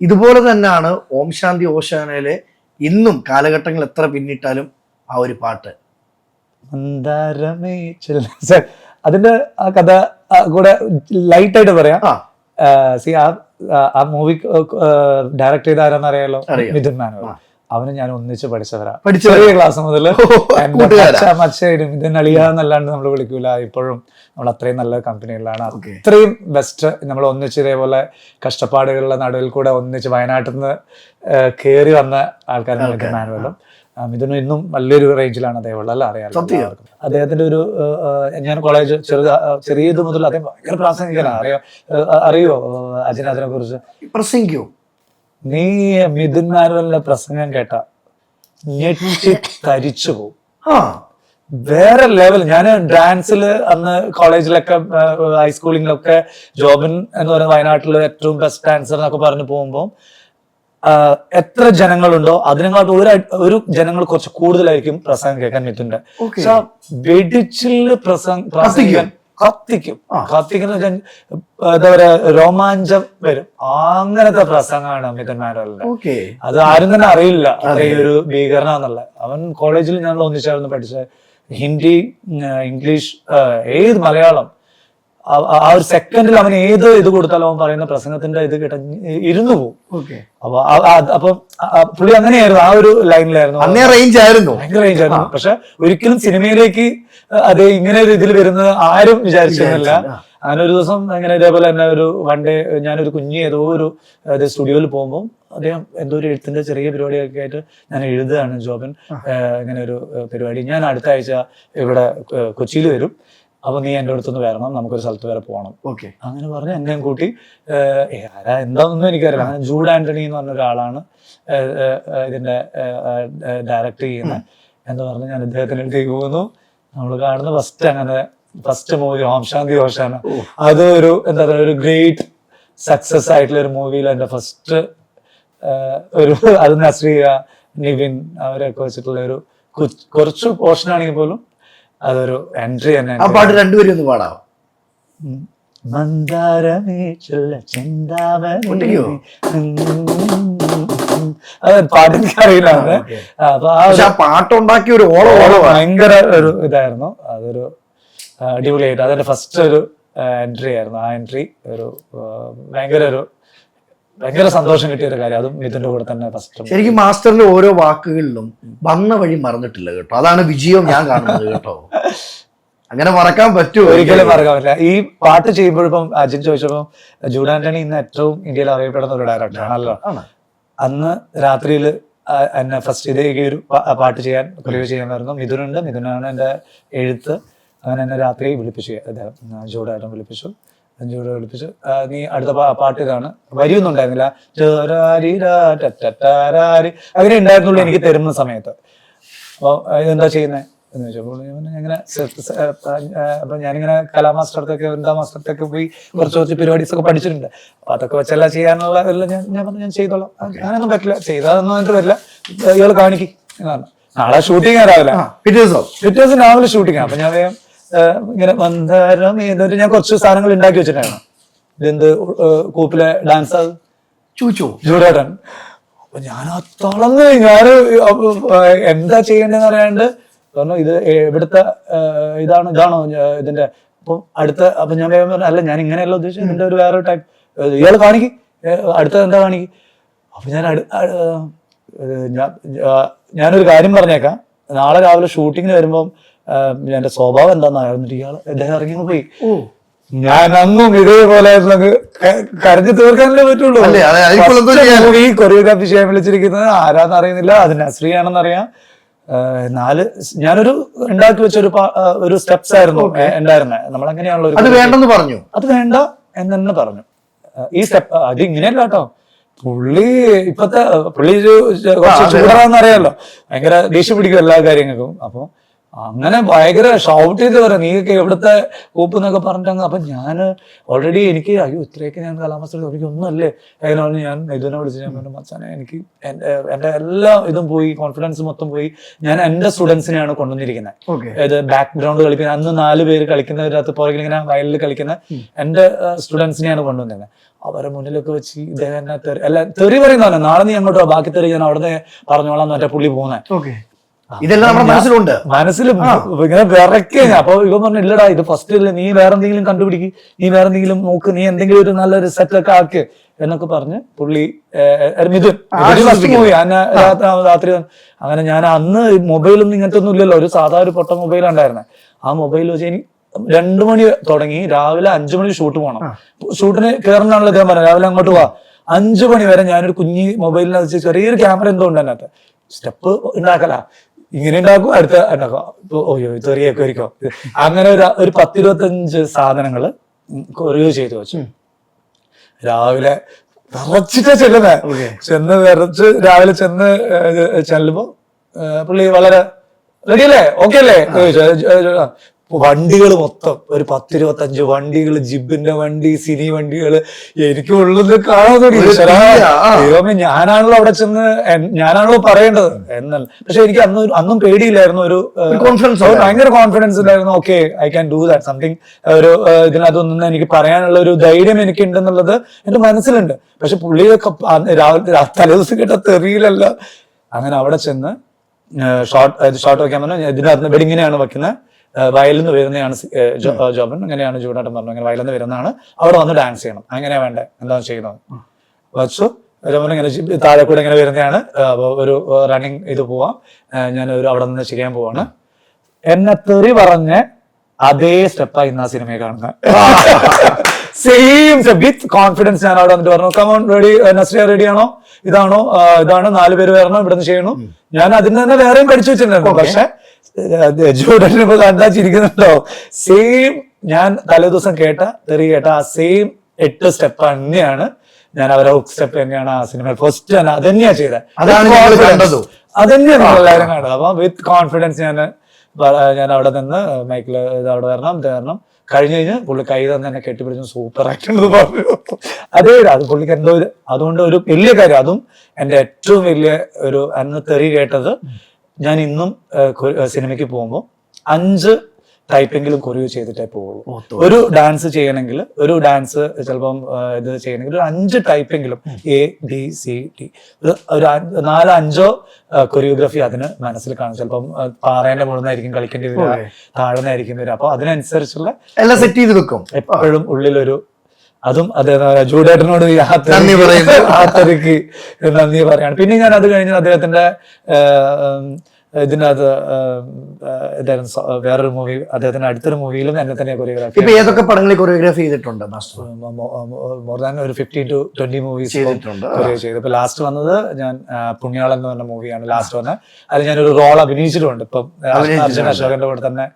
ഇതുപോലെ തന്നെയാണ് ഓം ശാന്തി ഓശാനയിലെ ഇന്നും കാലഘട്ടങ്ങൾ എത്ര പിന്നിട്ടാലും ആ ഒരു പാട്ട്. മന്ദാരമേ അതിന്റെ ആ കഥ കൂടെ ലൈറ്റ് ആയിട്ട് പറയാം. ആ. സി ആ മൂവി ഡയറക്ട് ചെയ്ത ആരാന്നറിയാലോ മിഥുൻ ആ. അവന് ഞാൻ ഒന്നിച്ച് പഠിച്ചവരാ. പഠിച്ചവരെ? ക്ലാസ് മുതൽ? മച്ചായിട്ടും മിഥുൻ അളിയ എന്നല്ലാണ്ട് നമ്മൾ വിളിക്കൂല. ഇപ്പോഴും നമ്മൾ അത്രയും നല്ല കമ്പനികളിലാണ്. അത്രയും ബെസ്റ്റ് നമ്മൾ ഒന്നിച്ച് ഇതേപോലെ കഷ്ടപ്പാടുകളുടെ നടുവിൽ കൂടെ ഒന്നിച്ച് വയനാട്ടിൽ നിന്ന് കയറി വന്ന ആൾക്കാരാണ് മാനുവലും മിഥുനും ഇന്നും വലിയൊരു റേഞ്ചിലാണ് അതേപോലെ. അല്ല? അറിയാം. അദ്ദേഹത്തിന്റെ ഒരു ഞാൻ കോളേജ് ചെറുത് ചെറിയത് മുതൽ അദ്ദേഹം ഭയങ്കര പ്രാസംഗികനാണ് അറിയോ? അറിയോ അജിനാഥിനെ കുറിച്ച്? പ്രസംഗിക്കോ? നീ മിഥുൻ പ്രസംഗം കേട്ട. ഞെട്ടി തരിച്ചു പോകും വേറെ ലെവൽ ഞാൻ ഡാൻസിൽ അന്ന് കോളേജിലൊക്കെ ഹൈസ്കൂളിങ്ങിലൊക്കെ ജോബിൻ എന്ന് പറയുന്ന വയനാട്ടിലെ ഏറ്റവും ബെസ്റ്റ് ഡാൻസർ എന്നൊക്കെ പറഞ്ഞു പോകുമ്പോൾ എത്ര ജനങ്ങളുണ്ടോ അതിനെക്കാട്ടും ഒരു ഒരു ജനങ്ങൾ കുറച്ച് കൂടുതലായിരിക്കും പ്രസംഗം കേൾക്കാൻ മിഥുന്റെ വെടിച്ചിൽ പ്രസംഗം കത്തിക്കും. കത്തിക്കുന്ന എന്താ പറയാ രോമാഞ്ചം വരും. അങ്ങനത്തെ പ്രസംഗമാണ് മിഥുൻ മാനുവലിന്റെ അത് ആരും തന്നെ അറിയില്ല ഒരു ഭീകരനാന്നുള്ള അവൻ കോളേജിൽ ഞങ്ങൾ ഒന്നിച്ചായിരുന്നു പഠിച്ചത്. ഹിന്ദി ഇംഗ്ലീഷ് ഏത് മലയാളം ആ- ഒരു സെക്കൻഡിൽ അവൻ ഏത് ഇത് കൊടുത്താലും അവൻ പറയുന്ന പ്രസംഗത്തിന്റെ ഇത് കിട്ട ഇരുന്നു പോകും ഓക്കെ. അപ്പൊ പുള്ളി അങ്ങനെയായിരുന്നു ആ ഒരു ലൈനിലായിരുന്നു. അന്നേ റേഞ്ച് ആയിരുന്നു. ഭയങ്കര റേഞ്ച് ആയിരുന്നു. പക്ഷെ ഒരിക്കലും സിനിമയിലേക്ക് അത് ഇങ്ങനെ ഒരു ഇതിൽ വരുന്നത് ആരും വിചാരിച്ചിരുന്നില്ല. അങ്ങനെ ഒരു ദിവസം അങ്ങനെ ഇതേപോലെ തന്നെ ഒരു വൺ ഡേ ഞാനൊരു കുഞ്ഞ് ഏതോ ഒരു സ്റ്റുഡിയോയിൽ പോകുമ്പോൾ അദ്ദേഹം എന്തോ ഒരു എഴുത്തിന്റെ ചെറിയ പരിപാടിയൊക്കെ ആയിട്ട് ഞാൻ എഴുതുകയാണ് ജോബൻ ഇങ്ങനെ ഒരു പരിപാടി. ഞാൻ അടുത്ത ആഴ്ച ഇവിടെ കൊച്ചിയിൽ വരും. അപ്പൊ നീ എന്റെ അടുത്തൊന്ന് വരണം നമുക്കൊരു സ്ഥലത്ത് വരെ പോകണം. ഓക്കെ. അങ്ങനെ പറഞ്ഞ് എന്നെയും കൂട്ടി ആരാ എന്താണെന്നൊന്നും എനിക്കറിയില്ല. അങ്ങനെ ജൂഡ് ആന്റണി എന്ന് പറഞ്ഞ ഒരാളാണ് ഇതിന്റെ ഡയറക്റ്റ് ചെയ്യുന്നത്. എന്ന് പറഞ്ഞ് ഞാൻ അദ്ദേഹത്തിന്റെ അടുത്തേക്ക് പോകുന്നു. നമ്മൾ കാണുന്ന ഫസ്റ്റ് അങ്ങനെ ഫസ്റ്റ് മൂവി ഓം ശാന്തി ഓഷാണ് അത് ഒരു എന്താ പറയുക ഒരു ഗ്രേറ്റ് സക്സസ് ആയിട്ടുള്ള ഒരു മൂവിയിൽ എന്റെ ഫസ്റ്റ് ഒരു അത് നസ്രിയ നിവിൻ അവരൊക്കെ വെച്ചിട്ടുള്ള ഒരു കുറച്ച് പോർഷൻ ആണെങ്കിൽ പോലും അതൊരു എൻട്രി തന്നെ ആ പാട്ട് രണ്ടുപേരും ഒന്ന് പാടാം ഉം. മന്ദാരമേ ചൊല്ല ചിന്താമണി ഒറ്റയ്ക്കോ? അത് പാട്ടെനിക്ക് അറിയില്ല അത്. ഓക്കേ. അപ്പൊ ആ പാട്ടുണ്ടാക്കിയ ഒരു ഓളം ഓളം ഭയങ്കര ഒരു ഇതായിരുന്നു അതൊരു അടിപൊളിയായിട്ട് അതെന്റെ ഫസ്റ്റ് ഒരു എൻട്രി ആയിരുന്നു ആ എൻട്രി ഒരു ഭയങ്കര ഒരു ഭയങ്കര സന്തോഷം കിട്ടിയ ഒരു കാര്യം. അതും മിഥുന്റെ കൂടെ തന്നെ ഫസ്റ്റ് ശരിക്കും മാസ്റ്ററിന്റെ ഓരോ വാക്കുകളിലും വന്ന വഴി മറന്നിട്ടില്ല കേട്ടോ. അതാണ് വിജയം ഞാൻ കാണുന്നത് കേട്ടോ. അങ്ങനെ മറക്കാൻ പറ്റുമോ? ഒരിക്കലും മറക്കാൻ പറ്റില്ല. ഈ പാട്ട് ചെയ്യുമ്പോഴിപ്പം അജിൻ ചോദിച്ചപ്പോൾ ജൂഡ് ആന്റണി ഇന്ന് ഏറ്റവും ഇന്ത്യയിൽ അറിയപ്പെടുന്ന ഒരു ഡയറക്ടറാണല്ലോ ആണല്ലോ അന്ന് രാത്രിയിൽ എന്നെ ഫസ്റ്റ് ഇതേ ഒരു പാട്ട് ചെയ്യാൻ കൊറിയോ ചെയ്യാൻ വരുന്നു മിഥുനുണ്ട്. മിഥുനാണ് എന്റെ എഴുത്ത്. അങ്ങനെ എന്നെ രാത്രി വിളിപ്പിച്ചു അദ്ദേഹം ജൂഡായിട്ടും വിളിപ്പിച്ചു. ജൂഡ് വിളിപ്പിച്ച് നീ അടുത്ത പാട്ട് ഇതാണ് വരിയൊന്നും ഉണ്ടായിരുന്നില്ല അങ്ങനെ ഉണ്ടായിരുന്നുള്ളൂ എനിക്ക് തരുന്ന സമയത്ത്. അപ്പോൾ ഇതെന്താ ചെയ്യുന്നത് എന്ന് പറഞ്ഞു, ഇങ്ങനെ അപ്പൊ ഞാനിങ്ങനെ കലാമാസ്റ്റർ അടുത്തൊക്കെ വൃന്ദ മാസ്റ്റർ അടുത്തൊക്കെ പോയി കുറച്ച് കുറച്ച് പരിപാടീസ് ഒക്കെ പഠിച്ചിട്ടുണ്ട്. അപ്പൊ അതൊക്കെ വെച്ചല്ല ചെയ്യാനുള്ള എല്ലാം ഞാൻ ഞാൻ പറഞ്ഞു ഞാൻ ചെയ്തോളാം. ഞാനൊന്നും പറ്റില്ല. ചെയ്താതൊന്നും എനിക്ക് പറ്റില്ല. ഇയാൾ കാണിക്കും എന്ന് പറഞ്ഞു. നാളെ ഷൂട്ടിംഗ് രാവിലെ. പിറ്റേഴ്സോ പിറ്റേ ദിവസം. പിറ്റേ ദിവസം രാവിലെ ഷൂട്ടിംഗ് അപ്പൊ ഞാൻ ഇങ്ങനെ മന്ദാരം ഏതൊരു ഞാൻ കുറച്ച് സാധനങ്ങൾ ഉണ്ടാക്കി വെച്ചിട്ടാണ്. ഇതെന്ത് കൂപ്പിലെ ഡാൻസ് ചൂച്ചോ ജൂഡേട്ടൻ അപ്പൊ ഞാൻ ആ തളർന്ന് ഞാൻ എന്താ ചെയ്യേണ്ടതെന്ന് അറിയാണ്ട് പറഞ്ഞു ഇത് ഇവിടുത്തെ ഇതാണ് ഇതാണോ ഇതിന്റെ. അപ്പൊ അടുത്ത അപ്പൊ ഞാൻ വേഗം പറഞ്ഞു അല്ല ഞാൻ ഇങ്ങനെയല്ല ഉദ്ദേശിച്ചത് ഇതിന്റെ ഒരു വേറെ ടൈപ്പ് ഇയാൾ കാണിക്കി. അടുത്ത എന്താ കാണിക്കി? അപ്പൊ ഞാൻ ഞാനൊരു കാര്യം പറഞ്ഞേക്കാം. നാളെ രാവിലെ ഷൂട്ടിങ്ങിന് വരുമ്പം എന്റെ സ്വഭാവം എന്താണെന്ന് ഇയാൾ അദ്ദേഹം ഇറങ്ങി പോയി. ഞാൻ അന്നും ഇതേപോലെ കരഞ്ഞു തീർക്കാനല്ലേ പറ്റുള്ളൂ. അതെ? ഈ കൊറിയോഗ്രാഫി ചെയ്യാൻ വിളിച്ചിരിക്കുന്നത് ആരാന്ന് അറിയുന്നില്ല. അത് നസ്രിയാണെന്ന് അറിയാം നാല് ഞാനൊരു ഉണ്ടാക്കി വെച്ച ഒരു ഒരു സ്റ്റെപ്സ് ആയിരുന്നു ഉണ്ടായിരുന്നത് നമ്മളെങ്ങനെയാണല്ലോ അത് ഒരു വേണ്ടെന്ന് പറഞ്ഞു. അത് വേണ്ട എന്ന് തന്നെ പറഞ്ഞു ഈ സ്റ്റെപ്പ് അത് ഇങ്ങനെയല്ല കേട്ടോ. പുള്ളി ഇപ്പത്തെ പുള്ളി ഒരു കുറച്ച് ചൂടാണെന്ന് അറിയാമല്ലോ ഭയങ്കര ദേഷ്യം പിടിക്കും എല്ലാ കാര്യങ്ങൾക്കും. അപ്പൊ അങ്ങനെ ഭയങ്കര ഷൗട്ട് ചെയ്ത് പറയാം നീയൊക്കെ എവിടുത്തെ കൂപ്പ് എന്നൊക്കെ പറഞ്ഞിട്ടങ്ങ് അപ്പൊ ഞാൻ ഓൾറെഡി എനിക്ക് അയ്യോ ഇത്രയൊക്കെ ഞാൻ കലാമത്സരം എനിക്ക് ഒന്നുമല്ലേ അങ്ങനെ പറഞ്ഞ് ഞാൻ ഇതിനെ വിളിച്ച് ഞാൻ പറഞ്ഞു മച്ചാനെ എനിക്ക് എന്റെ എന്റെ എല്ലാ ഇതും പോയി കോൺഫിഡൻസ് മൊത്തം പോയി. ഞാൻ എന്റെ സ്റ്റുഡൻസിനെയാണ് കൊണ്ടുവന്നിരിക്കുന്നത് ഇത് അതായത് ബാക്ക്ഗ്രൗണ്ട് കളിക്കുന്ന അന്ന് നാല് പേര് കളിക്കുന്നതിനകത്ത് പുറകിൽ ഇങ്ങനെ വയലിൽ കളിക്കുന്ന എന്റെ സ്റ്റുഡൻസിനെയാണ് കൊണ്ടുവന്നിരുന്നത് അവരെ മുന്നിലൊക്കെ വെച്ച് ഇദ്ദേഹം എന്നെ തെറി അല്ല തെറി പറയുന്നതല്ല നാളെ നീ അങ്ങോട്ടോ ബാക്കി തെറി ഞാൻ അവിടെ പറഞ്ഞോളാം മറ്റേ പുള്ളി പോകുന്നത് ഇതെല്ലാം നമ്മുടെ മനസ്സിലുണ്ട്. മനസ്സിൽ ഇങ്ങനെ വിറക്കേ ഞാൻ. അപ്പൊ ഇവൻ പറഞ്ഞു ഇല്ലടാ ഇത് ഫസ്റ്റ് ഇല്ല നീ വേറെ എന്തെങ്കിലും കണ്ടുപിടിക്ക്. നീ വേറെ എന്തെങ്കിലും നോക്ക് നീ എന്തെങ്കിലും ഒരു നല്ലൊരു സെറ്റ് ഒക്കെ ആക്ക് എന്നൊക്കെ പറഞ്ഞ് പുള്ളി മിഥുൻ. പോയി മൂവി രാത്രി അങ്ങനെ ഞാൻ അന്ന് മൊബൈലൊന്നും ഇങ്ങനത്തെ ഒന്നും ഇല്ലല്ലോ. ഒരു സാധാ ഒരു പൊട്ട മൊബൈൽ ഉണ്ടായിരുന്നെ ആ മൊബൈൽ വെച്ച് ഇനി രണ്ടു മണി തുടങ്ങി. രാവിലെ അഞ്ചു മണി ഷൂട്ട് പോകണം ഷൂട്ടിന് കയറണമെന്നാണല്ലോ അദ്ദേഹം പറഞ്ഞത്. രാവിലെ അങ്ങോട്ട് പോവാ അഞ്ചു മണി വരെ ഞാനൊരു കുഞ്ഞി മൊബൈലിനകത്ത് വെച്ച് ചെറിയൊരു ക്യാമറ എന്തോ ഉണ്ട് അതിനകത്ത്. സ്റ്റെപ്പ് ഉണ്ടാക്കല. ഇങ്ങനെ ഉണ്ടാക്കും. അടുത്ത ഓയ്യോ ഓയോ ചെറിയൊക്കെ ഒരുക്കോ. അങ്ങനെ ഒരു ഒരു പത്തിരുപത്തഞ്ച് സാധനങ്ങൾ കൊറിയോ ചെയ്തു വെച്ചു. രാവിലെ വിറച്ചിട്ടാ ചെല്ലുന്നേ. ചെന്ന് വിറച്ച് രാവിലെ ചെന്ന് ചെല്ലുമ്പോ പുള്ളി വളരെ റെഡിയല്ലേ ഓക്കെ അല്ലേ? വണ്ടികൾ മൊത്തം. ഒരു പത്തിരുപത്തഞ്ച് വണ്ടികൾ ജിബിന്റെ വണ്ടി സിനി വണ്ടികൾ എനിക്ക് ഉള്ളത് കാണാൻ തുടങ്ങി ദൈവമേ ഞാനാണല്ലോ അവിടെ ചെന്ന് ഞാനാണല്ലോ പറയേണ്ടത്. എന്നല്ല പക്ഷെ എനിക്ക് അന്ന് അന്നും പേടിയില്ലായിരുന്നു ഒരു കോൺഫിഡൻസ് ഭയങ്കര കോൺഫിഡൻസ് ഉണ്ടായിരുന്നു. Okay I can do that something ഒരു ഇതിനകത്തൊന്നും എനിക്ക് പറയാനുള്ള ഒരു ധൈര്യം എനിക്ക് ഉണ്ടെന്നുള്ളത് എന്റെ മനസ്സിലുണ്ട്. പക്ഷെ പുള്ളിയൊക്കെ രാവിലെ തലേദിവസം കേട്ട തെറിയിലല്ല. അങ്ങനെ അവിടെ ചെന്ന് ഷോർട്ട് ഷോർട്ട് വെക്കാൻ പറഞ്ഞു ഇതിനകത്ത് വെടിങ്ങനെയാണ് വെക്കുന്നത് വയലിൽ നിന്ന് വരുന്നതാണ് ജോബൻ അങ്ങനെയാണ് ജൂഡാട്ടം പറഞ്ഞു അങ്ങനെ വയലിൽ നിന്ന് വരുന്നതാണ്. അവിടെ വന്ന് ഡാൻസ് ചെയ്യണം. അങ്ങനെയാ വേണ്ടത് എന്താണ് ചെയ്യുന്നത്? വച്ചു ജോബൻ ഇങ്ങനെ താഴെ കൂടെ ഇങ്ങനെ വരുന്നതാണ്. ഒരു റണ്ണിങ് ഇത് പോവാം. ഞാൻ ഒരു അവിടെ നിന്ന് ചെയ്യാൻ പോവാണ്. എന്നെ തെറി പറഞ്ഞ് അതേ സ്റ്റെപ്പായി ഇന്ന് ആ സിനിമയെ കാണുന്നത്. സെയിം വിത്ത് കോൺഫിഡൻസ് ഞാൻ അവിടെ വന്നിട്ട് പറഞ്ഞു കമോൺ റെഡി നസ്റ്റിയ റെഡി ആണോ? ഇതാണോ? ഇതാണ് നാല് പേര് വരണം നിന്ന് ചെയ്യണു. ഞാൻ അതിന് തന്നെ വേറെയും പഠിച്ചു വെച്ചിട്ടുണ്ടായിരുന്നു. പക്ഷെ ജോഡന് ഇപ്പൊ കണ്ടാ ചിരിക്കുന്നുണ്ടോ സെയിം ഞാൻ തലേ ദിവസം കേട്ട തെറി കേട്ട ആ സെയിം എട്ട് സ്റ്റെപ്പ് തന്നെയാണ്. ഞാൻ അവരെ ഹുക്ക് സ്റ്റെപ്പ് തന്നെയാണ് ആ സിനിമ ഫസ്റ്റ് ഞാൻ അത് തന്നെയാ ചെയ്തത്. അത് തന്നെയാണ് എല്ലാവരും കണ്ടത്. അപ്പൊ വിത്ത് കോൺഫിഡൻസ് ഞാൻ ഞാൻ അവിടെ നിന്ന് മൈക്കിൽ ഇത് അവിടെ വരണം ഇത് വരണം. കഴിഞ്ഞ് കഴിഞ്ഞ് പുള്ളി കൈ തന്നെ എന്നെ കെട്ടിപ്പിടിച്ചു സൂപ്പർ ആയിട്ടുണ്ട് പറഞ്ഞു. അതേ അത് പുള്ളിക്ക് എന്തോ ഒരു അതുകൊണ്ട് ഒരു വലിയ കാര്യം. അതും എന്റെ ഏറ്റവും വലിയ ഒരു അന്ന് തെറി കേട്ടത് ഞാൻ ഇന്നും സിനിമയ്ക്ക് പോകുമ്പോൾ അഞ്ച് ടൈപ്പെങ്കിലും കൊറിയോ ചെയ്തിട്ടേ പോവുള്ളൂ. ഒരു ഡാൻസ് ചെയ്യണമെങ്കിൽ ഒരു ഡാൻസ് ചിലപ്പം ഇത് ചെയ്യണമെങ്കിൽ ഒരു അഞ്ച് ടൈപ്പെങ്കിലും എ ബി സി ഡി. ഒരു നാലോ അഞ്ചോ കൊറിയോഗ്രഫി അതിന് മനസ്സിൽ കാണും. ചിലപ്പം പാറേന്റെ മുകളിലായിരിക്കും കളിക്കേണ്ടി വരിക. താഴ്ന്നായിരിക്കും വരിക. അപ്പൊ അതിനനുസരിച്ചുള്ള എല്ലാം സെറ്റ് ചെയ്ത് വെക്കും. എപ്പോഴും ഉള്ളിലൊരു അതും അദ്ദേഹം ജൂഡേട്ടനോട് നന്ദി പറയുന്നു. ആ തെറിക്ക് നന്ദി പറയാണ് പിന്നെ ഞാൻ അത് കഴിഞ്ഞ് അദ്ദേഹത്തിന്റെ ഇതിനകത്ത് ഇതായിരുന്നു വേറൊരു മൂവി അദ്ദേഹത്തിന്റെ അടുത്തൊരു മൂവിയിലും എന്നെ തന്നെ കൊറിയോഗ്രാഫി ഇപ്പൊ ഏതൊക്കെ പടങ്ങളിൽ കൊറിയോഗ്രാഫി ചെയ്തിട്ടുണ്ട് മോർ ദാൻ ഒരു ഫിഫ്റ്റീൻ ടു ട്വന്റി മൂവീസ് ചെയ്തിട്ടുണ്ട്. ചെയ്തു ഇപ്പൊ ലാസ്റ്റ് വന്നത് ഞാൻ പുണ്യാളെന്ന് പുണ്യാളൻ എന്ന് പറഞ്ഞ മൂവിയാണ് ലാസ്റ്റ് വന്നത് അതിൽ ഞാനൊരു റോൾ അഭിനയിച്ചിട്ടുണ്ട് ഇപ്പം. അർജുൻ അശോകന്റെ കൂടെ തന്നെ